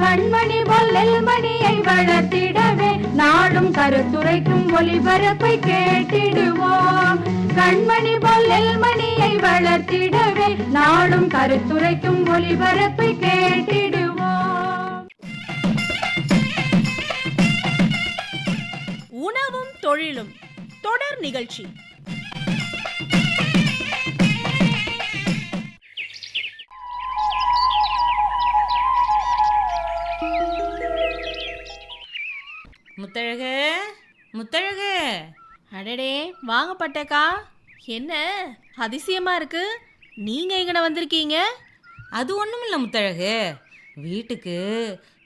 கண்மணி பொல்லல் மணியை வளர்த்திடவே நாடும் கருத்துரைக்கும் ஒளிபரப்பை கேட்டிடுவோம். கண்மணி பொல்லல் மணியை வளர்த்திடவே நாடும் கருத்துரைக்கும் ஒளிபரப்பை கேட்டிடுவோம். உணவும் தொழிலும் தொடர் நிகழ்ச்சி. முத்தழகு முத்தழகு. அடடே வாங்க பட்டக்கா. என்ன அதிசயமா இருக்கு. நீங்க எங்கன வந்திருக்கீங்க? அது ஒன்றும் இல்லை முத்தழகு. வீட்டுக்கு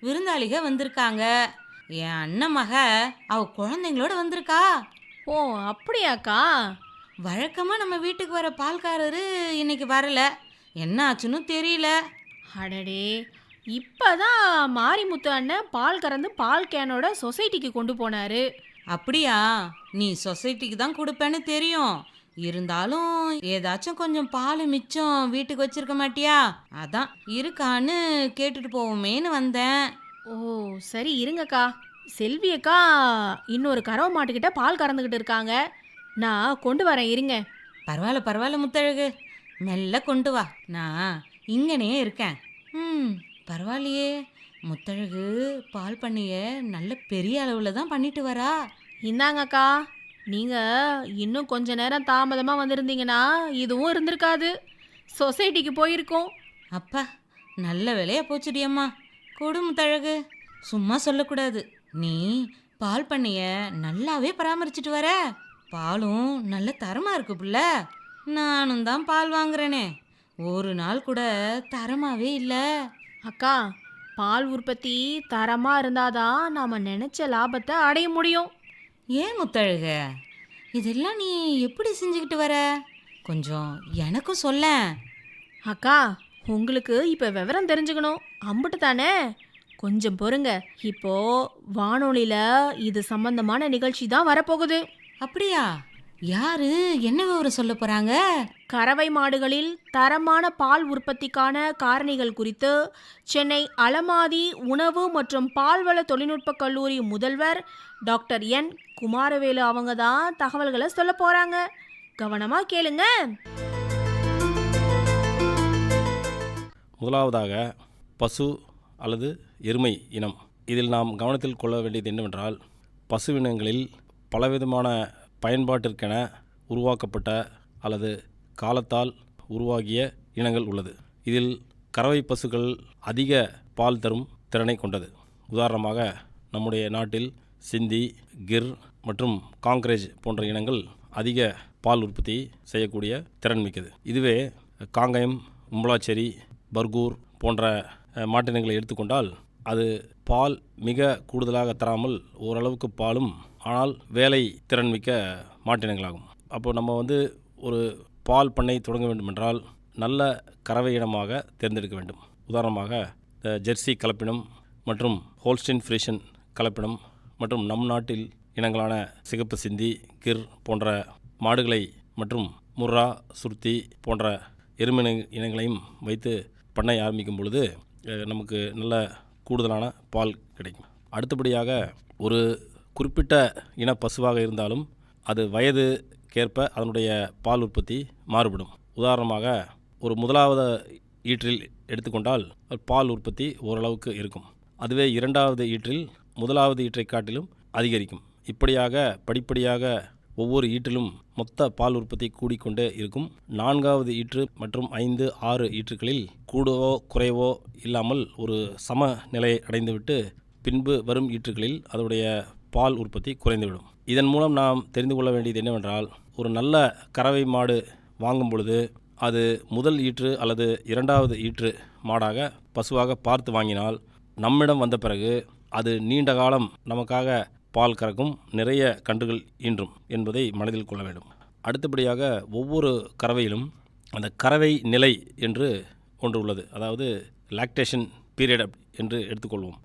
விருந்தாளிக வந்திருக்காங்க. என் அண்ணன் மக அவ குழந்தைங்களோட வந்திருக்கா. ஓ அப்படியாக்கா. வழக்கமாக நம்ம வீட்டுக்கு வர பால்காரரு இன்னைக்கு வரல. என்ன ஆச்சுன்னு தெரியல. அடடே இப்பதான் மாரிமுத்து அண்ணன் பால் கறந்து பால் கேனோட சொசைட்டிக்கு கொண்டு போனாரு. அப்படியா? நீ சொசைட்டிக்கு தான் கொடுப்பேன்னு தெரியும். இருந்தாலும் ஏதாச்சும் கொஞ்சம் பால் மிச்சம் வீட்டுக்கு வச்சிருக்க மாட்டியா? அதான் இருக்கான்னு கேட்டுட்டு போவோமேன்னு வந்தேன். ஓ சரி இருங்கக்கா. செல்வி அக்கா இன்னொரு கறவை மாட்டுக்கிட்ட பால் கறந்துக்கிட்டு இருக்காங்க. நான் கொண்டு வரேன் இருங்க. பரவாயில்ல பரவாயில்ல முத்தழகு. மெல்ல கொண்டு வா. நான் இங்கனே இருக்கேன். ம். பரவாயில்லையே. முத்தழகு பால் பண்ணிய நல்ல பெரிய அளவில் தான் பண்ணிட்டு வரா. இந்தாங்கக்கா நீங்க இன்னும் கொஞ்ச நேரம் தாமதமா வந்திருந்தீங்கன்னா இதுவும் இருந்திருக்காது. சொசைட்டிக்கு போயிருக்கோம். அப்பா நல்ல வேலையா போச்சுடி அம்மா. கொடு முத்தழகு. சும்மா சொல்லக்கூடாது. நீ பால் பண்ணிய நல்லாவே பராமரிச்சிட்டு வர. பாலும் நல்ல தரமா இருக்கு புள்ள. நானும் தான் பால் வாங்குறேனே. ஒரு நாள் கூட தரமாவே இல்லை. அக்கா பால் உற்பத்தி தரமா இருந்தாதான் நாம நினைச்ச லாபத்தை அடைய முடியும். ஏன் முத்தழக? இதெல்லாம் நீ எப்படி செஞ்சுக்கிட்டு வர? கொஞ்சம் எனக்கும் சொல்லேன். அக்கா உங்களுக்கு இப்ப விவரம் தெரிஞ்சுக்கணும். அம்புட்டு தானே? கொஞ்சம் பொறுங்க. இப்போ வானொலியில இது சம்பந்தமான நிகழ்ச்சி தான் வரப்போகுது. அப்படியா? யாரு? என்ன விவரம் சொல்ல போறாங்க? கறவை மாடுகளில் தரமான பால் உற்பத்திக்கான காரணிகள் குறித்து சென்னை அலமாதி உணவு மற்றும் பால்வள தொழில்நுட்ப கல்லூரி முதல்வர் டாக்டர் என். குமாரவேலு அவங்க தான் தகவல்களை சொல்ல போறாங்க. கவனமா கேளுங்க. முதலாவதாக பசு அல்லது எருமை இனம். இதில் நாம் கவனத்தில் கொள்ள வேண்டியது என்னவென்றால் பசுவினங்களில் பலவிதமான பயன்பாட்டிற்கென உருவாக்கப்பட்ட அல்லது காலத்தால் உருவாகிய இனங்கள் உள்ளது. இதில் கறவை பசுக்கள் அதிக பால் தரும் திறனை கொண்டது. உதாரணமாக நம்முடைய நாட்டில் சிந்தி கிர் மற்றும் காங்கிரேஜ் போன்ற இனங்கள் அதிக பால் உற்பத்தி செய்யக்கூடிய திறன் மிக்கது. இதுவே காங்கயம் உம்பலாச்சேரி பர்கூர் போன்ற மாட்டினங்களை எடுத்துக்கொண்டால் அது பால் மிக கூடுதலாக தராமல் ஓரளவுக்கு பாலும் ஆனால் வேலை திறன்மிக்க மாட்டினங்களாகும். அப்போ நம்ம வந்து ஒரு பால் பண்ணை தொடங்க வேண்டுமென்றால் நல்ல கறவை இனமாக தேர்ந்தெடுக்க வேண்டும். உதாரணமாக இந்த ஜெர்சி கலப்பினம் மற்றும் ஹோல்ஸ்டின் ஃப்ரீஷன் கலப்பினம் மற்றும் நம் நாட்டில் இனங்களான சிகப்பு சிந்தி கிர் போன்ற மாடுகளை மற்றும் முர்ரா சுர்த்தி போன்ற எருமை இனங்களையும் வைத்து பண்ணை ஆரம்பிக்கும் பொழுது நமக்கு நல்ல கூடுதலான பால் கிடைக்கும். அடுத்தபடியாக ஒரு குறிப்பிட்ட இன பசுவாக இருந்தாலும் அது வயதுக்கேற்ப அதனுடைய பால் உற்பத்தி மாறுபடும். உதாரணமாக ஒரு முதலாவது ஈற்றில் எடுத்துக்கொண்டால் பால் உற்பத்தி ஓரளவுக்கு இருக்கும். அதுவே இரண்டாவது ஈற்றில் முதலாவது ஈற்றை காட்டிலும் அதிகரிக்கும். இப்படியாக படிப்படியாக ஒவ்வொரு ஈற்றிலும் மொத்த பால் உற்பத்தி கூடிக்கொண்டே இருக்கும். நான்காவது ஈற்று மற்றும் ஐந்து ஆறு ஈற்றுகளில் கூடவோ குறைவோ இல்லாமல் ஒரு சம நிலையை அடைந்துவிட்டு பின்பு வரும் ஈற்றுகளில் அதனுடைய பால் உற்பத்தி குறைந்துவிடும். இதன் மூலம் நாம் தெரிந்து கொள்ள வேண்டியது என்னவென்றால் ஒரு நல்ல கறவை மாடு வாங்கும் பொழுது அது முதல் ஈற்று அல்லது இரண்டாவது ஈற்று மாடாக பசுவாக பார்த்து வாங்கினால் நம்மிடம் வந்த பிறகு அது நீண்ட காலம் நமக்காக பால் கறக்கும் நிறைய கன்றுகள் ஈன்றும் என்பதை மனதில் கொள்ள வேண்டும். அடுத்தபடியாக ஒவ்வொரு கறவையிலும் அந்த கறவை நிலை என்று ஒன்று உள்ளது. அதாவது லாக்டேஷன் பீரியட் என்று எடுத்துக்கொள்வோம்.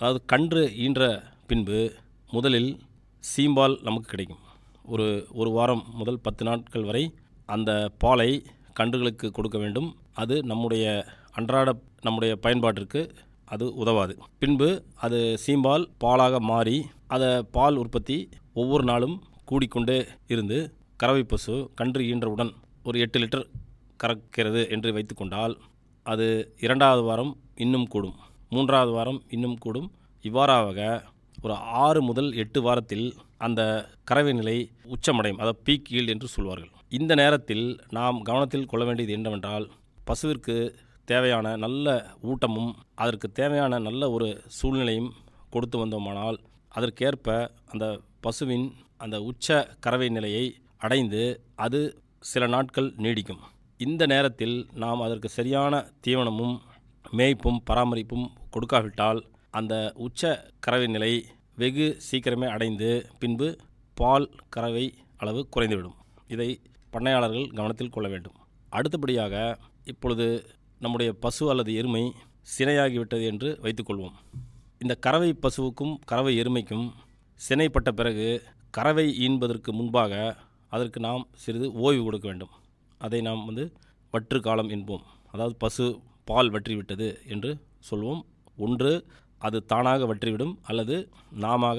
அதாவது கன்று ஈன்ற பின்பு முதலில் சீம்பால் நமக்கு கிடைக்கும். ஒரு ஒரு வாரம் முதல் பத்து நாட்கள் வரை அந்த பாலை கன்றுகளுக்கு கொடுக்க வேண்டும். அது நம்முடைய அன்றாட நம்முடைய பயன்பாட்டிற்கு அது உதவாது. பின்பு அது சீம்பால் பாலாக மாறி அதை பால் உற்பத்தி ஒவ்வொரு நாளும் கூடிக்கொண்டே இருந்து கறவை பசு கன்று ஈன்றவுடன் ஒரு எட்டு லிட்டர் கறக்கிறது என்று வைத்துக்கொண்டால் அது இரண்டாவது வாரம் இன்னும் கூடும். மூன்றாவது வாரம் இன்னும் கூடும். இவ்வாறாக ஒரு ஆறு முதல் எட்டு வாரத்தில் அந்த கறவை நிலை உச்சமடையும். அதை பீக் ஈல்டு என்று சொல்வார்கள். இந்த நேரத்தில் நாம் கவனத்தில் கொள்ள வேண்டியது என்னவென்றால் பசுவிற்கு தேவையான நல்ல ஊட்டமும் அதற்கு தேவையான நல்ல ஒரு சூழ்நிலையும் கொடுத்து வந்தோமானால் அதற்கேற்ப அந்த பசுவின் அந்த உச்ச கறவை நிலையை அடைந்து அது சில நாட்கள் நீடிக்கும். இந்த நேரத்தில் நாம் அதற்கு சரியான தீவனமும் மேய்ப்பும் பராமரிப்பும் கொடுக்காவிட்டால் அந்த உச்ச கறவை நிலை வெகு சீக்கிரமே அடைந்து பின்பு பால் கறவை அளவு குறைந்துவிடும். இதை பண்ணையாளர்கள் கவனத்தில் கொள்ள வேண்டும். அடுத்தபடியாக இப்பொழுது நம்முடைய பசு அல்லது எருமை சினையாகிவிட்டது என்று வைத்துக்கொள்வோம். இந்த கறவை பசுவுக்கும் கறவை எருமைக்கும் சினைப்பட்ட பிறகு கறவை ஈன்பதற்கு முன்பாக அதற்கு நாம் சிறிது ஓய்வு கொடுக்க வேண்டும். அதை நாம் வந்து வற்று காலம் என்போம். அதாவது பசு பால் வற்றிவிட்டது என்று சொல்வோம். ஒன்று அது தானாக வற்றிவிடும் அல்லது நாம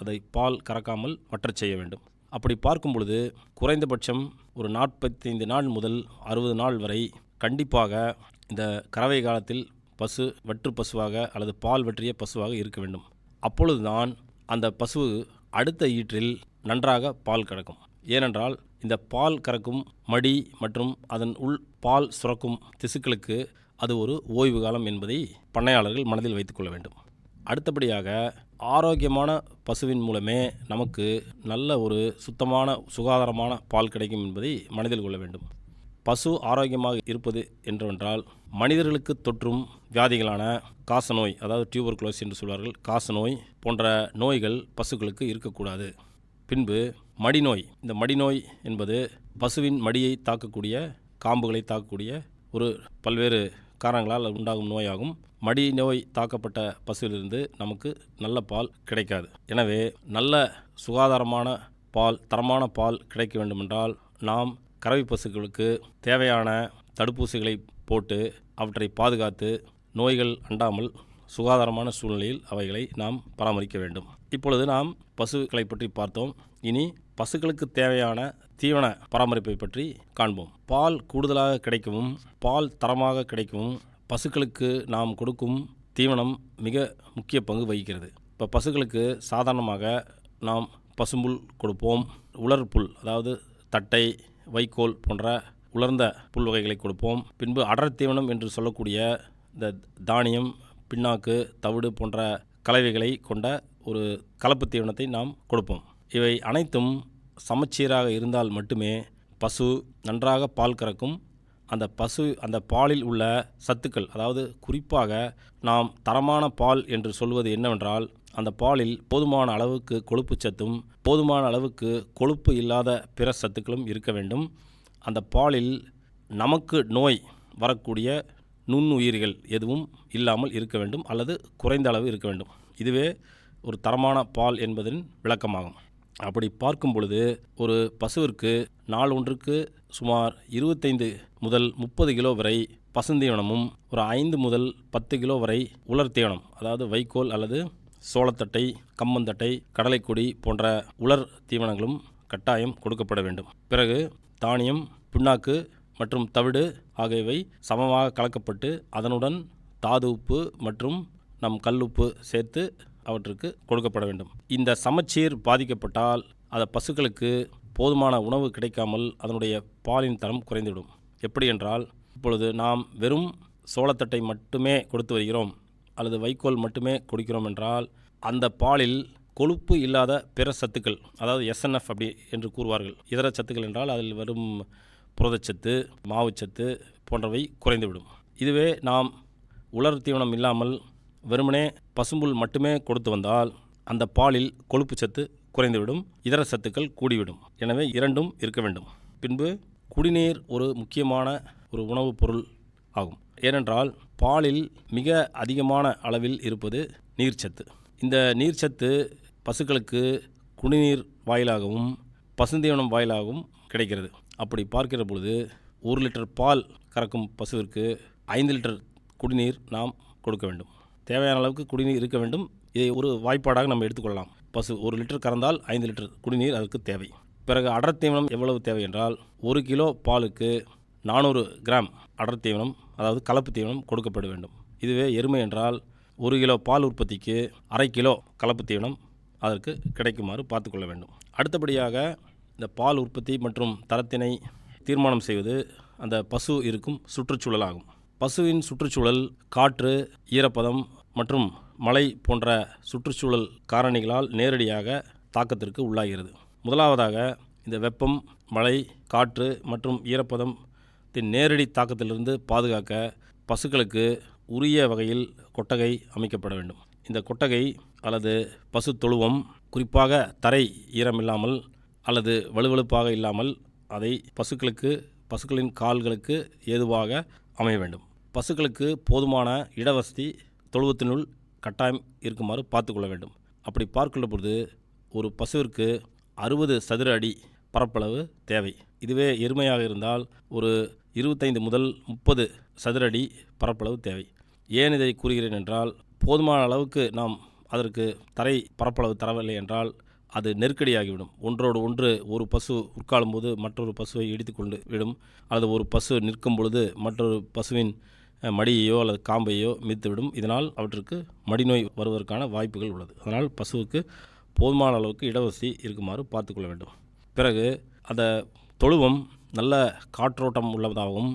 அதை பால் கறக்காமல் வற்றச் செய்ய வேண்டும். அப்படி பார்க்கும் பொழுது குறைந்தபட்சம் ஒரு நாற்பத்தைந்து நாள் முதல் அறுபது நாள் வரை கண்டிப்பாக இந்த கறவை காலத்தில் பசு வற்று பசுவாக அல்லது பால் வற்றிய பசுவாக இருக்க வேண்டும். அப்பொழுதுதான் அந்த பசு அடுத்த ஈற்றில் நன்றாக பால் கறக்கும். ஏனென்றால் இந்த பால் கறக்கும் மடி மற்றும் அதன் உள் பால் சுரக்கும் திசுக்களுக்கு அது ஒரு ஓய்வு காலம் என்பதை பண்ணையாளர்கள் மனதில் வைத்துக்கொள்ள வேண்டும். அடுத்தபடியாக ஆரோக்கியமான பசுவின் மூலமே நமக்கு நல்ல ஒரு சுத்தமான சுகாதாரமான பால் கிடைக்கும் என்பதை மனதில் கொள்ள வேண்டும். பசு ஆரோக்கியமாக இருப்பது என்றென்றால் மனிதர்களுக்கு தொற்றும் வியாதிகளான காசநோய் அதாவது டியூபர்குலோஸ் என்று சொல்வார்கள் காசநோய் போன்ற நோய்கள் பசுக்களுக்கு இருக்கக்கூடாது. பின்பு மடிநோய். இந்த மடிநோய் என்பது பசுவின் மடியை தாக்கக்கூடிய காம்புகளை தாக்கக்கூடிய ஒரு பல்வேறு காரணங்களால் உண்டாகும் நோயாகும். மடி நோய் தாக்கப்பட்ட பசுவிலிருந்து நமக்கு நல்ல பால் கிடைக்காது. எனவே நல்ல சுகாதாரமான பால் தரமான பால் கிடைக்க வேண்டுமென்றால் நாம் கறவை பசுக்களுக்கு தேவையான தடுப்பூசிகளை போட்டு அவற்றை பாதுகாத்து நோய்கள் அண்டாமல் சுகாதாரமான சூழ்நிலையில் அவைகளை நாம் பராமரிக்க வேண்டும். இப்பொழுது நாம் பசுக்களை பற்றி பார்த்தோம். இனி பசுக்களுக்கு தேவையான தீவன பராமரிப்பை பற்றி காண்போம். பால் கூடுதலாக கிடைக்கவும் பால் தரமாக கிடைக்கவும் பசுக்களுக்கு நாம் கொடுக்கும் தீவனம் மிக முக்கிய பங்கு வகிக்கிறது. இப்போ பசுக்களுக்கு சாதாரணமாக நாம் பசும்புல் கொடுப்போம். உலர் புல் அதாவது தட்டை வைக்கோல் போன்ற உலர்ந்த புல் வகைகளை கொடுப்போம். பின்பு அடர் தீவனம் என்று சொல்லக்கூடிய இந்த தானியம் பின்னாக்கு தவிடு போன்ற கலவைகளை கொண்ட ஒரு கலப்பு தீவனத்தை நாம் கொடுப்போம். இவை அனைத்தும் சமச்சீராக இருந்தால் மட்டுமே பசு நன்றாக பால் கறக்கும். அந்த பசு அந்த பாலில் உள்ள சத்துக்கள் அதாவது குறிப்பாக நாம் தரமான பால் என்று சொல்வது என்னவென்றால் அந்த பாலில் போதுமான அளவுக்கு கொழுப்பு சத்தும் போதுமான அளவுக்கு கொழுப்பு இல்லாத பிற சத்துக்களும் இருக்க வேண்டும். அந்த பாலில் நமக்கு நோய் வரக்கூடிய நுண்ணுயிர்கள் எதுவும் இல்லாமல் இருக்க வேண்டும் அல்லது குறைந்த அளவு இருக்க வேண்டும். இதுவே ஒரு தரமான பால் என்பதன் விளக்கமாகும். அப்படி பார்க்கும் பொழுது ஒரு பசுவிற்கு நாள் ஒன்றுக்கு சுமார் இருபத்தைந்து முதல் முப்பது கிலோ வரை பசுந்தீவனமும் ஒரு ஐந்து முதல் பத்து கிலோ வரை உலர் தீவனம் அதாவது வைக்கோல் அல்லது சோளத்தட்டை கம்மந்தட்டை கடலைக்கொடி போன்ற உலர் தீவனங்களும் கட்டாயம் கொடுக்கப்பட வேண்டும். பிறகு தானியம் பிண்ணாக்கு மற்றும் தவிடு ஆகியவை சமமாக கலக்கப்பட்டு அதனுடன் தாது உப்பு மற்றும் நம் கல்லுப்பு சேர்த்து அவற்றுக்கு கொடுக்கப்பட வேண்டும். இந்த சமச்சீர் பாதிக்கப்பட்டால் அந்த பசுக்களுக்கு போதுமான உணவு கிடைக்காமல் அதனுடைய பாலின் தரம் குறைந்துவிடும். எப்படி என்றால் இப்பொழுது நாம் வெறும் சோளத்தட்டை மட்டுமே கொடுத்து வருகிறோம். அல்லது வைக்கோல் மட்டுமே கொடுக்கிறோம் என்றால் அந்த பாலில் கொழுப்பு இல்லாத பிற சத்துக்கள் அதாவது எஸ்என்எஃப் அப்படி என்று கூறுவார்கள். இதர சத்துக்கள் என்றால் அதில் வரும் புரதச்சத்து மாவுச்சத்து போன்றவை குறைந்துவிடும். இதுவே நாம் உலர் தீவனம் இல்லாமல் வெறுமனே பசும்புல் மட்டுமே கொடுத்து வந்தால் அந்த பாலில் கொழுப்பு சத்து குறைந்துவிடும் இதர சத்துக்கள் கூடிவிடும். எனவே இரண்டும் இருக்க வேண்டும். பின்பு குடிநீர் ஒரு முக்கியமான ஒரு உணவுப் பொருள் ஆகும். ஏனென்றால் பாலில் மிக அதிகமான அளவில் இருப்பது நீர்ச்சத்து. இந்த நீர்ச்சத்து பசுக்களுக்கு குடிநீர் வாயிலாகவும் பசுந்தீவனம் வாயிலாகவும் கிடைக்கிறது. அப்படி பார்க்கிற பொழுது ஒரு லிட்டர் பால் கறக்கும் பசுவிற்கு ஐந்து லிட்டர் குடிநீர் நாம் கொடுக்க வேண்டும். தேவையான அளவுக்கு குடிநீர் இருக்க வேண்டும். இதை ஒரு வாய்ப்பாடாக நம்ம எடுத்துக்கொள்ளலாம். பசு ஒரு லிட்டர் கறந்தால் ஐந்து லிட்டர் குடிநீர் அதற்கு தேவை. பிறகு அடர் தீவனம் எவ்வளவு தேவை என்றால் ஒரு கிலோ பாலுக்கு நானூறு கிராம் அடர் தீவனம் அதாவது கலப்பு தீவனம் கொடுக்கப்பட வேண்டும். இதுவே எருமை என்றால் ஒரு கிலோ பால் உற்பத்திக்கு அரை கிலோ கலப்பு தீவனம் அதற்கு கிடைக்குமாறு பார்த்துக்கொள்ள வேண்டும். அடுத்தபடியாக இந்த பால் உற்பத்தி மற்றும் தரத்தினை தீர்மானம் செய்வது அந்த பசு இருக்கும் சுற்றுச்சூழலாகும். பசுவின் சுற்றுச்சூழல் காற்று ஈரப்பதம் மற்றும் மழை போன்ற சுற்றுச்சூழல் காரணிகளால் நேரடியாக தாக்கத்திற்கு உள்ளாகிறது. முதலாவதாக இந்த வெப்பம் மழை காற்று மற்றும் ஈரப்பதம் நேரடி தாக்கத்திலிருந்து பாதுகாக்க பசுக்களுக்கு உரிய வகையில் கொட்டகை அமைக்கப்பட வேண்டும். இந்த கொட்டகை அல்லது பசு தொழுவம் குறிப்பாக தரை ஈரமில்லாமல் அல்லது வலுவழுப்பாக இல்லாமல் அதை பசுக்களுக்கு பசுக்களின் கால்களுக்கு ஏதுவாக அமைய வேண்டும். பசுக்களுக்கு போதுமான இடவசதி தொழுவத்தினுள் கட்டாயம் இருக்குமாறு பார்த்துக்கொள்ள வேண்டும். அப்படி பார்க்கின்ற பொழுது ஒரு பசுவிற்கு அறுபது சதுர அடி பரப்பளவு தேவை. இதுவே எருமையாக இருந்தால் ஒரு இருபத்தைந்து முதல் முப்பது சதுரடி பரப்பளவு தேவை. ஏன் இதை கூறுகிறேன் என்றால் போதுமான அளவுக்கு நாம் அதற்கு தரை பரப்பளவு தரவில்லை என்றால் அது நெருக்கடியாகிவிடும். ஒன்றோடு ஒன்று ஒரு பசு உட்காலும் போது மற்றொரு பசுவை இடித்து கொண்டு விடும். அல்லது ஒரு பசு நிற்கும் பொழுது மற்றொரு பசுவின் மடியையோ அல்லது காம்பையோ மிதித்துவிடும் இதனால் அவற்றுக்கு மடிநோய் வருவதற்கான வாய்ப்புகள் உள்ளது. அதனால் பசுவுக்கு போதுமான அளவுக்கு இடவசதி இருக்குமாறு பார்த்துக்கொள்ள வேண்டும். பிறகு அந்த தொழுவம் நல்ல காற்றோட்டம் உள்ளதாகவும்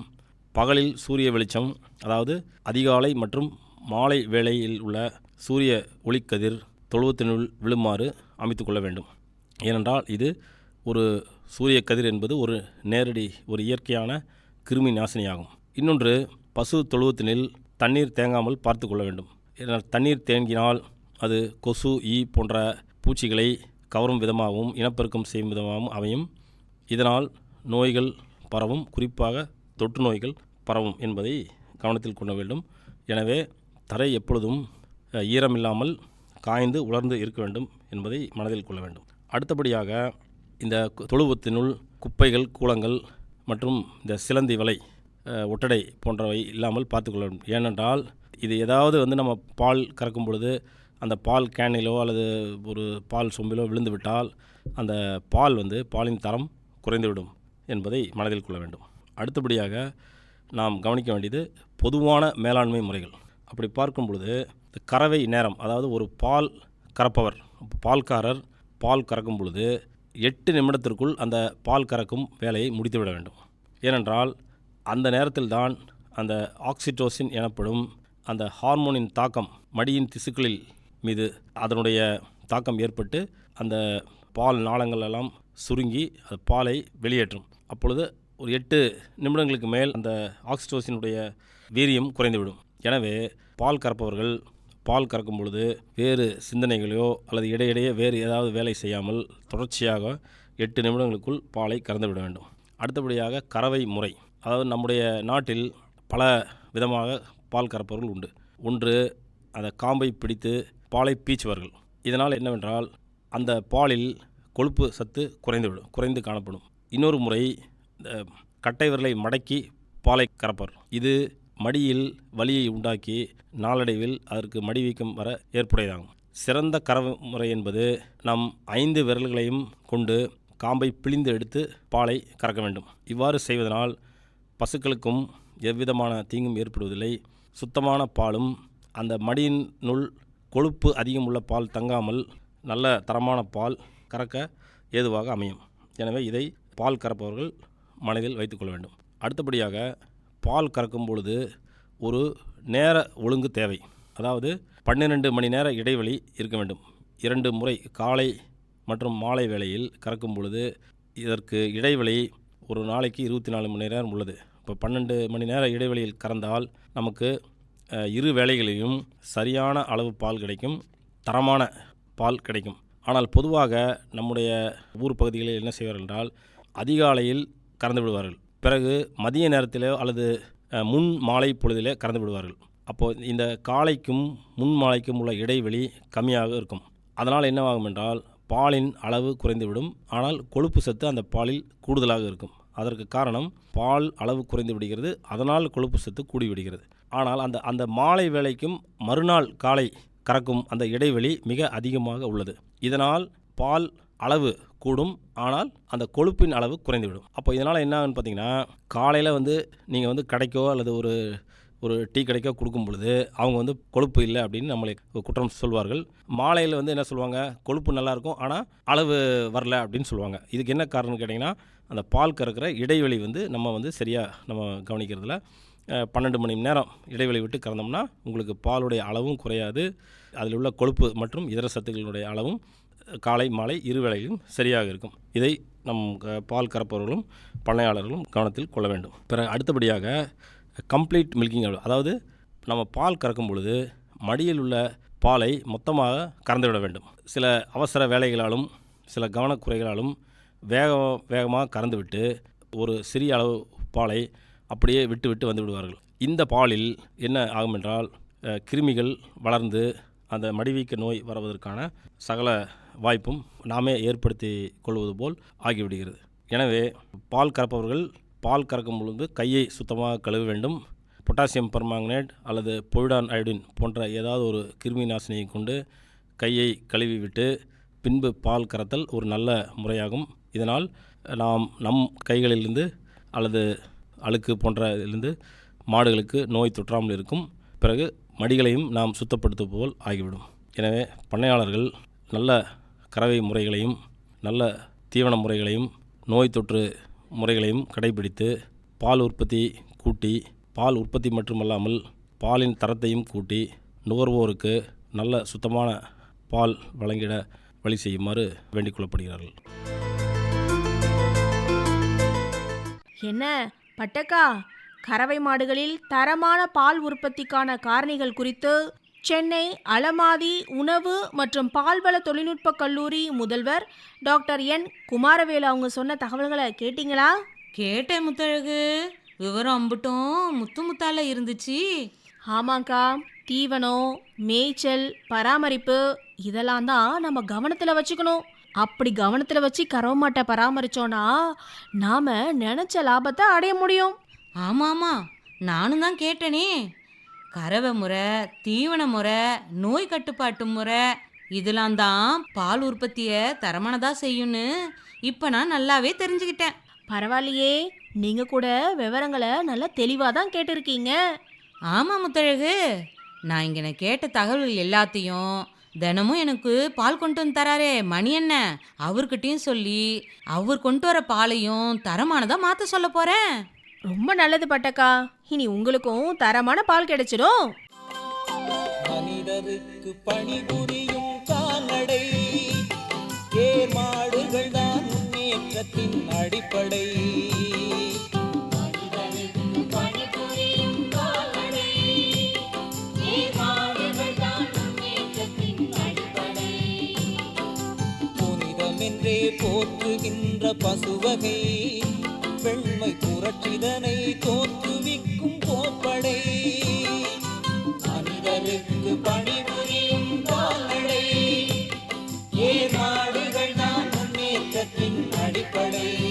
பகலில் சூரிய வெளிச்சம் அதாவது அதிகாலை மற்றும் மாலை வேளையில் உள்ள சூரிய ஒளிக்கதிர் தொழுவத்தினுள் விழுமாறு அமைத்து கொள்ள வேண்டும். ஏனென்றால் இது ஒரு சூரிய கதிர் என்பது ஒரு நேரடி ஒரு இயற்கையான கிருமி நாசினியாகும். இன்னொன்று பசு தொழுவத்தினில் தண்ணீர் தேங்காமல் பார்த்து கொள்ள வேண்டும். தண்ணீர் தேங்கினால் அது கொசு ஈ போன்ற பூச்சிகளை கவரும் விதமாகவும் இனப்பெருக்கம் செய்யும் விதமாகவும் அமையும். இதனால் நோய்கள் பரவும் குறிப்பாக தொற்று நோய்கள் பரவும் என்பதை கவனத்தில் கொள்ள வேண்டும். எனவே தரை எப்பொழுதும் ஈரமில்லாமல் காய்ந்து உலர்ந்து இருக்க வேண்டும் என்பதை மனதில் கொள்ள வேண்டும். அடுத்தபடியாக இந்த தொழுவத்தினுள் குப்பைகள் கூலங்கள் மற்றும் இந்த சிலந்தி வலை ஒட்டடை போன்றவை இல்லாமல் பார்த்துக்கொள்ள வேண்டும். ஏனென்றால் இது ஏதாவது வந்து நம்ம பால் கறக்கும் பொழுது அந்த பால் கேனிலோ அல்லது ஒரு பால் சொம்பிலோ விழுந்துவிட்டால் அந்த பால் வந்து பாலின் தரம் குறைந்துவிடும். என்பதை மனதில் கொள்ள வேண்டும். அடுத்தபடியாக நாம் கவனிக்க வேண்டியது பொதுவான மேலாண்மை முறைகள். அப்படி பார்க்கும் பொழுது இந்த கறவை நேரம் அதாவது ஒரு பால் கறப்பவர் பால்காரர் பால் கறக்கும் பொழுது எட்டு நிமிடத்திற்குள் அந்த பால் கறக்கும் வேலையை முடித்துவிட வேண்டும். ஏனென்றால் அந்த நேரத்தில்தான் அந்த ஆக்சிடோசின் எனப்படும் அந்த ஹார்மோனின் தாக்கம் மடியின் திசுக்களில் மீது அதனுடைய தாக்கம் ஏற்பட்டு அந்த பால் நாளங்கள் எல்லாம் சுருங்கி அது பாலை வெளியேற்றும். அப்பொழுது ஒரு எட்டு நிமிடங்களுக்கு மேல் அந்த ஆக்சிடோசினுடைய வீரியம் குறைந்துவிடும். எனவே பால் கறப்பவர்கள் பால் கறக்கும் பொழுது வேறு சிந்தனைகளையோ அல்லது இடையிடையே வேறு ஏதாவது வேலை செய்யாமல் தொடர்ச்சியாக எட்டு நிமிடங்களுக்குள் பாலை கறந்து விட வேண்டும். அடுத்தபடியாக கறவை முறை. அதாவது நம்முடைய நாட்டில் பல விதமாக பால் கறப்பவர்கள் உண்டு. ஒன்று அந்த காம்பை பிடித்து பாலை பீச்சுவார்கள். இதனால் என்னவென்றால் அந்த பாலில் கொழுப்பு சத்து குறைந்துவிடும் குறைந்து காணப்படும். இன்னொரு முறை இந்த கட்டை விரலை மடக்கி பாலை கறப்பர். இது மடியில் வலியை உண்டாக்கி நாளடைவில் அதற்கு மடி வீக்கம் வர ஏற்புடையதாகும். சிறந்த கறவு முறை என்பது நம் ஐந்து விரல்களையும் கொண்டு காம்பை பிழிந்து எடுத்து பாலை கறக்க வேண்டும். இவ்வாறு செய்வதனால் பசுக்களுக்கும் எவ்விதமான தீங்கும் ஏற்படுவதில்லை. சுத்தமான பாலும் அந்த மடியினுள் கொழுப்பு அதிகம் உள்ள பால் தங்காமல் நல்ல தரமான பால் கறக்க ஏதுவாக அமையும். எனவே இதை பால் கறப்பவர்கள் மனதில் வைத்துக்கொள்ள வேண்டும். அடுத்தபடியாக பால் கறக்கும் பொழுது ஒரு நேர ஒழுங்கு தேவை. அதாவது பன்னிரெண்டு மணி நேர இடைவெளி இருக்க வேண்டும். இரண்டு முறை காலை மற்றும் மாலை வேளையில் கறக்கும் பொழுது இதற்கு இடைவெளி ஒரு நாளைக்கு இருபத்தி நாலு மணி நேரம் உள்ளது. இப்போ பன்னெண்டு மணி நேர இடைவெளியில் கறந்தால் நமக்கு இரு வேளைகளிலும் சரியான அளவு பால் கிடைக்கும் தரமான பால் கிடைக்கும். ஆனால் பொதுவாக நம்முடைய ஊர் பகுதிகளில் என்ன செய்வார்கள் என்றால் அதிகாலையில் கறந்து விடுவார்கள். பிறகு மதிய நேரத்திலோ அல்லது முன் மாலை பொழுதிலே கறந்து விடுவார்கள். அப்போது இந்த காலைக்கும் முன் மாலைக்கும் உள்ள இடைவெளி கம்மியாக இருக்கும். அதனால் என்னவாகும் என்றால் பாலின் அளவு குறைந்துவிடும். ஆனால் கொழுப்பு சத்து அந்த பாலில் கூடுதலாக இருக்கும். அதற்கு காரணம் பால் அளவு குறைந்து விடுகிறது. அதனால் கொழுப்பு சத்து கூடி விடுகிறது. ஆனால் அந்த அந்த மாலை வேலைக்கும் மறுநாள் காலை கறக்கும் அந்த இடைவெளி மிக அதிகமாக உள்ளது. இதனால் பால் அளவு கூடும் ஆனால் அந்த கொழுப்பின் அளவு குறைந்துவிடும். அப்போ இதனால் என்ன ஆகுன்னு பார்த்தீங்கன்னா காலையில் வந்து நீங்கள் வந்து கடைக்கோ அல்லது ஒரு ஒரு டீ கடைக்கோ கொடுக்கும் பொழுது அவங்க வந்து கொழுப்பு இல்லை அப்படின்னு நம்மளை குற்றம் சொல்வார்கள். மாலையில் வந்து என்ன சொல்லுவாங்க? கொழுப்பு நல்லாயிருக்கும் ஆனால் அளவு வரல அப்படின்னு சொல்லுவாங்க. இதுக்கு என்ன காரணம்னு கேட்டிங்கன்னா அந்த பால் கறக்கிற இடைவெளி வந்து நம்ம வந்து சரியாக நம்ம கவனிக்கிறதுல பன்னெண்டு மணி நேரம் இடைவெளி விட்டு கறந்தோம்னா உங்களுக்கு பாலுடைய அளவும் குறையாது. அதில் உள்ள கொழுப்பு மற்றும் இதர சத்துக்களுடைய அளவும் காலை மாலை இருவேளையிலும் சரியாக இருக்கும். இதை நம் க- பால் கறப்பவர்களும் பண்ணையாளர்களும் கவனத்தில் கொள்ள வேண்டும். பிறகு அடுத்தபடியாக கம்ப்ளீட் மில்கிங் அதாவது நம்ம பால் கறக்கும் பொழுது மடியில் உள்ள பாலை மொத்தமாக கறந்து விட வேண்டும். சில அவசர வேலைகளாலும் சில கவனக்குறைகளாலும் வேக வேகமாக கறந்துவிட்டு ஒரு சிறிய அளவு பாலை அப்படியே விட்டு விட்டு வந்து விடுவார்கள். இந்த பாலில் என்ன ஆகும் என்றால் கிருமிகள் வளர்ந்து அந்த மடிவீக்க நோய் வருவதற்கான சகல வாய்ப்பும் நாமே ஏற்படுத்தி கொள்வது போல் ஆகிவிடுகிறது. எனவே பால் கறப்பவர்கள் பால் கறக்கும் பொழுது கையை சுத்தமாக கழுவ வேண்டும். பொட்டாசியம் பெர்மாங்கனேட் அல்லது பொய்டான் அயோடின் போன்ற ஏதாவது ஒரு கிருமி நாசினியை கொண்டு கையை கழுவி விட்டு பின்பு பால் கறத்தல் ஒரு நல்ல முறையாகும். இதனால் நாம் நம் கைகளிலிருந்து அல்லது அழுக்கு போன்ற இதிலிருந்து மாடுகளுக்கு நோய் தொற்றாமல் இருக்கும். பிறகு மடிகளையும் நாம் சுத்தப்படுத்துவது போல் ஆகிவிடும். எனவே பண்ணையாளர்கள் நல்ல கறவை முறைகளையும் நல்ல தீவன முறைகளையும் நோய் தொற்று முறைகளையும் கடைபிடித்து பால் உற்பத்தி கூட்டி பால் உற்பத்தி மட்டுமல்லாமல் பாலின் தரத்தையும் கூட்டி நுகர்வோருக்கு நல்ல சுத்தமான பால் வழங்கிட வழி செய்யுமாறு வேண்டிக் கொள்ளப்படுகிறார்கள். என்ன? பட்டக்கா? கறவை மாடுகளில் தரமான பால் உற்பத்திக்கான காரணிகள் குறித்து சென்னை அலமாதி உணவு மற்றும் பால்வள தொழில்நுட்ப கல்லூரி முதல்வர் டாக்டர் என். குமாரவேலு அவங்க சொன்ன தகவல்களை கேட்டிங்களா? கேட்டேன் முத்தழகு. விவரம் அம்புட்டும் முத்து முத்தால இருந்துச்சு. ஆமாங்க்கா தீவனம் மேய்ச்சல் பராமரிப்பு இதெல்லாம் தான் நம்ம கவனத்தில் வச்சுக்கணும். அப்படி கவனத்தில் வச்சு கறவை மாட்டை பராமரிச்சோன்னா நாம நினைச்ச லாபத்தை அடைய முடியும். ஆமாமா. நானும் தான் கேட்டேனே. கறவை முறை தீவன முறை நோய் கட்டுப்பாட்டு முறை இதெல்லாம் தான் பால் உற்பத்தியை தரமானதா செய்யும்னு இப்போ நான் நல்லாவே தெரிஞ்சுக்கிட்டேன். பரவாயில்லையே நீங்க கூட விவரங்களை நல்லா தெளிவாக தான் கேட்டிருக்கீங்க. ஆமாம் முத்தழகு நான் இங்கே நான் கேட்ட தகவல்கள் எல்லாத்தையும் தினமும் எனக்கு பால் கொண்டு வந்து தராரே மணி என்ன அவர்கிட்டயும் சொல்லி அவர் கொண்டு வர பாலையும் தரமானதாக மாற்ற சொல்ல போகிறேன் ரொம்ப நல்லது பட்டக்கா. இனி உங்களுக்கும் தரமான பால் கிடைச்சிடும். மனிதருக்கு பணிபுரியும் கால்நடை ஏர் மாடுகள் தான் முன்னேற்றத்தின் அடிப்படை. புனிதமென்றே போற்றுகின்ற பசுவகை வெண்மை புரட்சிதனை தோற்றுவிக்கும் போப்படை. மனிதருக்கு பணிபுரியும் கால்நடை நாடுகள் தான் முன்னேற்றத்தின் அடிப்படை.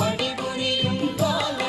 பணிபுரியும் கால்நடை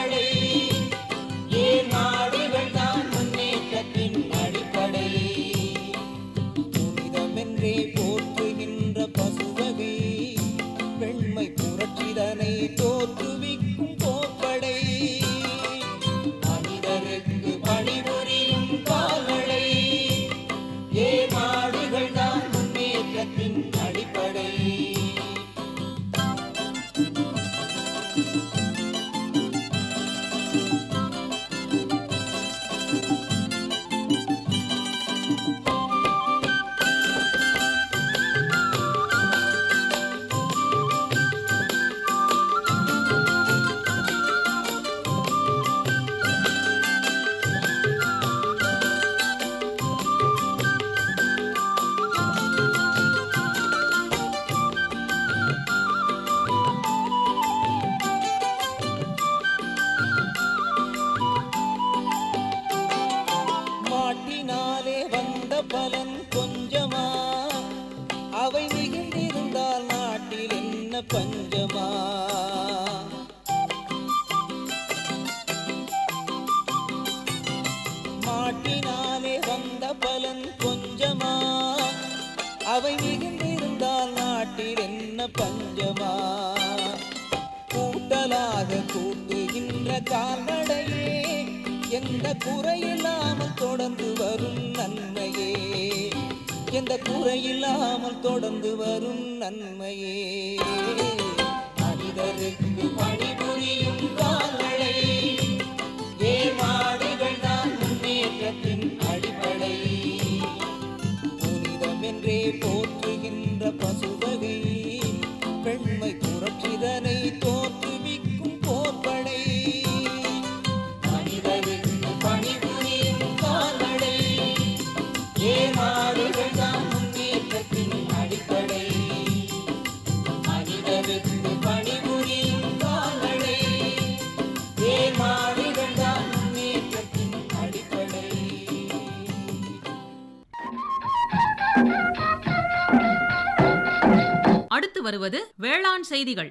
வேளாண் செய்திகள்.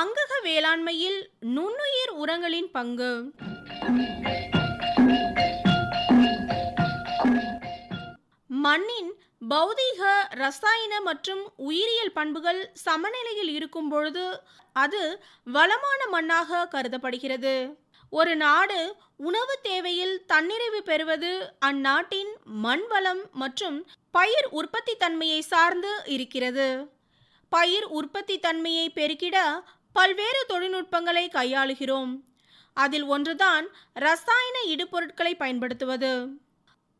அங்கக வேளாண்மையில் நுண்ணுயிர் உரங்களின் பங்கு. மண்ணின் பௌதீக ரசாயன மற்றும் உயிரியல் பண்புகள் சமநிலையில் இருக்கும் பொழுது அது வளமான மண்ணாக கருதப்படுகிறது. ஒரு நாடு உணவு தேவையில் தன்னிறைவு பெறுவது அந்நாட்டின் மண் வளம் மற்றும் பயிர் உற்பத்தி தன்மையை சார்ந்து இருக்கிறது. பயிர் உற்பத்தி தன்மையை பெருக்கிட பல்வேறு தொழில்நுட்பங்களை கையாளுகிறோம். அதில் ஒன்றுதான் ரசாயன இடுபொருட்களை பயன்படுத்துவது.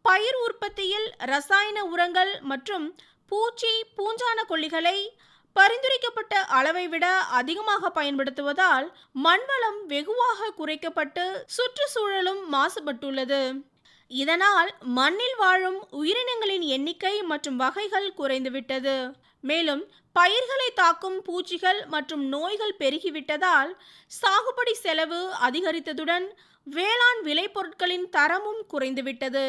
பயிர் உற்பத்தியில் ரசாயன உரங்கள் மற்றும் பூச்சி பூஞ்சான கொல்லிகளை பரிந்துரைக்கப்பட்ட அளவை விட அதிகமாக பயன்படுத்துவதால் மண்வளம் வெகுவாக குறைக்கப்பட்டு சுற்றுச்சூழலும் மாசுபட்டுள்ளது. இதனால் மண்ணில் வாழும் உயிரினங்களின் எண்ணிக்கை மற்றும் வகைகள் குறைந்துவிட்டது. மேலும் பயிர்களை தாக்கும் பூச்சிகள் மற்றும் நோய்கள் பெருகிவிட்டதால் சாகுபடி செலவு அதிகரித்ததுடன் வேளாண் விளைபொருட்களின் தரமும் குறைந்துவிட்டது.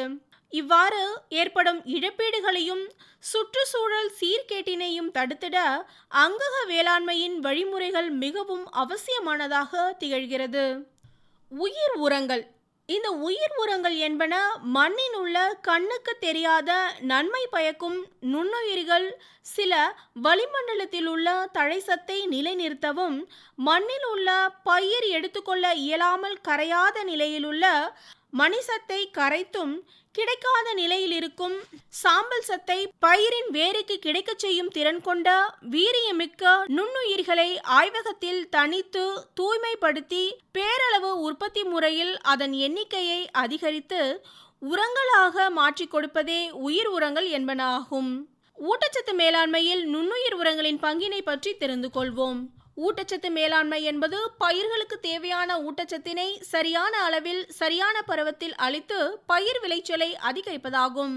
இவ்வாறு ஏற்படும் இழப்பீடுகளையும் சுற்றுச்சூழல் சீர்கேட்டினையும் தடுத்திட அங்கக வேளாண்மையின் வழிமுறைகள் மிகவும் அவசியமானதாக திகழ்கிறது. உயிர் உரங்கள். இந்த உயிர் உரங்கள் என்பன மண்ணில் உள்ள கண்ணுக்கு தெரியாத நன்மை பயக்கும் நுண்ணுயிர்கள் சில வளிமண்டலத்தில் உள்ள தழைசத்தை நிலைநிறுத்தவும் மண்ணில் உள்ள பயிர் எடுத்துக்கொள்ள இயலாமல் கரையாத நிலையிலுள்ள மணிசத்தை கரைத்தும் கிடைக்காத நிலையில் இருக்கும் சாம்பல் சத்தை பயிரின் வேருக்கு கிடைக்கச் செய்யும் திறன் கொண்ட வீரியமிக்க நுண்ணுயிர்களை ஆய்வகத்தில் தனித்து தூய்மைப்படுத்தி பேரளவு உற்பத்தி முறையில் அதன் எண்ணிக்கையை அதிகரித்து உரங்களாக மாற்றிக் கொடுப்பதே உயிர் உரங்கள் என்பன ஆகும் ஊட்டச்சத்து மேலாண்மையில் நுண்ணுயிர் உரங்களின் பங்கினை பற்றி தெரிந்து கொள்வோம். ஊட்டச்சத்து மேலாண்மை என்பது பயிர்களுக்கு தேவையான ஊட்டச்சத்தினை சரியான அளவில் சரியான பருவத்தில் அளித்து பயிர் விளைச்சலை அதிகரிப்பதாகும்.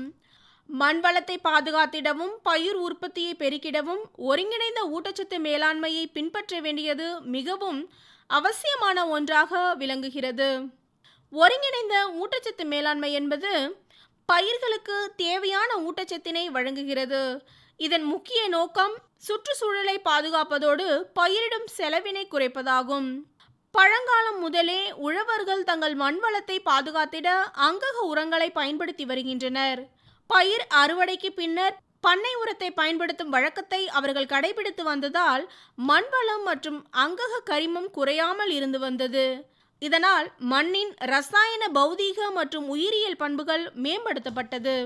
மண் வளத்தை பாதுகாத்திடவும் பயிர் உற்பத்தியை பெருக்கிடவும் ஒருங்கிணைந்த ஊட்டச்சத்து மேலாண்மையை பின்பற்ற வேண்டியது மிகவும் அவசியமான ஒன்றாக விளங்குகிறது. ஒருங்கிணைந்த ஊட்டச்சத்து மேலாண்மை என்பது பயிர்களுக்கு தேவையான ஊட்டச்சத்தினை வழங்குகிறது. இதன் முக்கிய நோக்கம் சுற்றுச்சூழலை பாதுகாப்பதோடு பயிரிடும் செலவினை குறைப்பதாகும். பழங்காலம் முதலே உழவர்கள் தங்கள் மண் வளத்தை பாதுகாத்திட அங்கக உரங்களை பயன்படுத்தி வருகின்றனர். பயிர் அறுவடைக்கு பின்னர் பண்ணை உரத்தை பயன்படுத்தும் வழக்கத்தை அவர்கள் கடைபிடித்து வந்ததால் மண்வளம் மற்றும் அங்கக கரிமம் குறையாமல் இருந்து வந்தது. இதனால் மண்ணின் ரசாயன பௌதீக மற்றும் உயிரியல் பண்புகள் மேம்படுத்தப்பட்டது.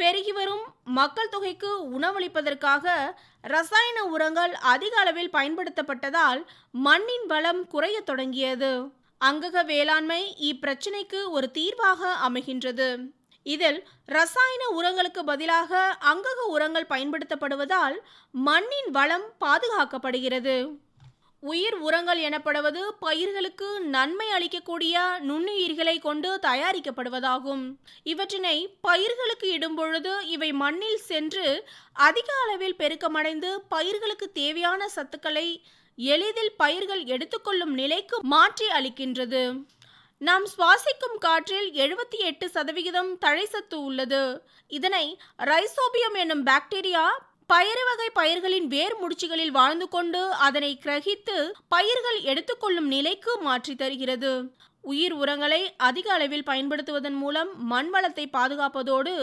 பெருகி வரும் மக்கள் தொகைக்கு உணவளிப்பதற்காக ரசாயன உரங்கள் அதிக அளவில் பயன்படுத்தப்பட்டதால் மண்ணின் வளம் குறைய தொடங்கியது. அங்கக வேளாண்மை இப்பிரச்சினைக்கு ஒரு தீர்வாக அமைகின்றது. இதில் ரசாயன உரங்களுக்கு பதிலாக அங்கக உரங்கள் பயன்படுத்தப்படுவதால் மண்ணின் வளம் பாதுகாக்கப்படுகிறது. உயிர் உரங்கள் எனப்படுவது பயிர்களுக்கு நன்மை அளிக்கக்கூடிய நுண்ணுயிர்களை கொண்டு தயாரிக்கப்படுவதாகும். இவற்றினை பயிர்களுக்கு இடும்பொழுது இவை மண்ணில் சென்று அதிக அளவில் பெருக்கமடைந்து பயிர்களுக்கு தேவையான சத்துக்களை எளிதில் பயிர்கள் எடுத்துக்கொள்ளும் நிலைக்கு மாற்றி அளிக்கின்றது. நாம் சுவாசிக்கும் காற்றில் எழுபத்தி எட்டு சதவிகிதம் தழைசத்து உள்ளது. இதனை ரைசோபியம் என்னும் பாக்டீரியா பயறு வகை பயிர்களின் வேர் முடிச்சுகளில் வாழ்ந்து கொண்டு அதனை கிரகித்து பயிர்கள் எடுத்துக்கொள்ளும் நிலைக்கு மாற்றி தருகிறது. உயிர் உரங்களை அதிக அளவில் பயன்படுத்துவதன் மூலம் மண் வளத்தை பாதுகாப்பதோடு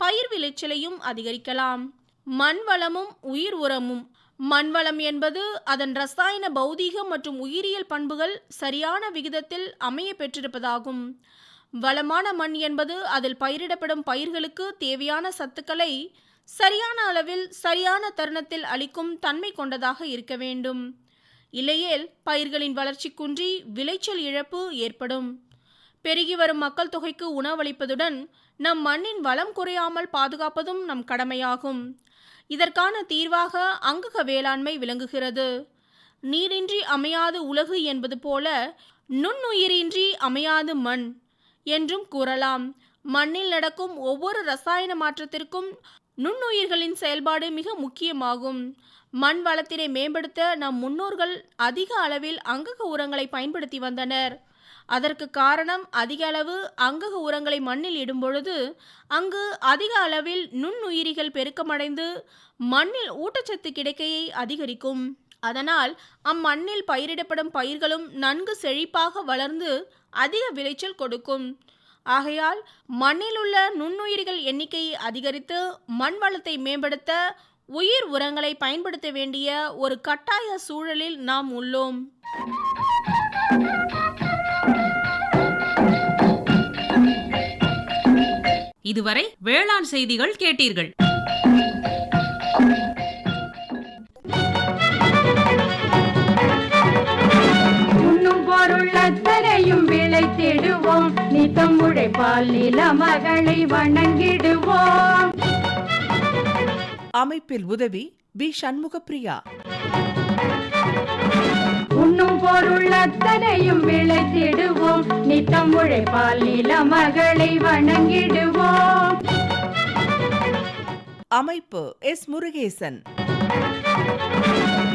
பயிர் விளைச்சலையும் அதிகரிக்கலாம். மண் வளமும் உயிர் உரமும். மண் வளம் என்பது அதன் ரசாயன பௌதீக மற்றும் உயிரியல் பண்புகள் சரியான விகிதத்தில் அமைய பெற்றிருப்பதாகும். வளமான மண் என்பது அதில் பயிரிடப்படும் பயிர்களுக்கு தேவையான சத்துக்களை சரியான அளவில் சரியான தருணத்தில் அளிக்கும் தன்மை கொண்டதாக இருக்க வேண்டும். இல்லையேல் பயிர்களின் வளர்ச்சி குன்றி விளைச்சல் இழப்பு ஏற்படும். பெருகி வரும் மக்கள் தொகைக்கு உணவளிப்பதுடன் நம் மண்ணின் வளம் குறையாமல் பாதுகாப்பதும் நம் கடமையாகும். இதற்கான தீர்வாக அங்கக வேளாண்மை விளங்குகிறது. நீரின்றி அமையாது உலகு என்பது போல நுண்ணுயிரின்றி அமையாது மண் என்றும் கூறலாம். மண்ணில் நடக்கும் ஒவ்வொரு ரசாயன மாற்றத்திற்கும் நுண்ணுயிர்களின் செயல்பாடு மிக முக்கியமாகும். மண் வளத்தினை மேம்படுத்த நம் முன்னோர்கள் அதிக அளவில் அங்கக உரங்களை பயன்படுத்தி வந்தனர். அதற்கு காரணம் அதிக அளவு அங்கக உரங்களை மண்ணில் இடும்பொழுது அங்கு அதிக அளவில் நுண்ணுயிரிகள் பெருக்கமடைந்து மண்ணில் ஊட்டச்சத்து கிடைக்கையை அதிகரிக்கும். அதனால் அம்மண்ணில் பயிரிடப்படும் பயிர்களும் நன்கு செழிப்பாக வளர்ந்து அதிக விளைச்சல் கொடுக்கும். ஆகையால் மண்ணில் உள்ள நுண்ணுயிர்கள் எண்ணிக்கையை அதிகரித்து மண் வளத்தை மேம்படுத்த உயிர் உரங்களை பயன்படுத்த வேண்டிய ஒரு கட்டாய சூழலில் நாம் உள்ளோம். இதுவரை வேளாண் செய்திகள் கேட்டீர்கள். அத்தனையும் விளைத்திடுவோம் நித்தம் உழைப்பால் நில மகளை வணங்கிடுவோம். அமைப்பில் உதவி பி சண்முகப்பிரியா. உண்ணும் பொருள் அத்தனையும் விளைத்திடுவோம் நித்தம் உழைப்பால் நில மகளை வணங்கிடுவோம். அமைப்பு எஸ். முருகேசன்.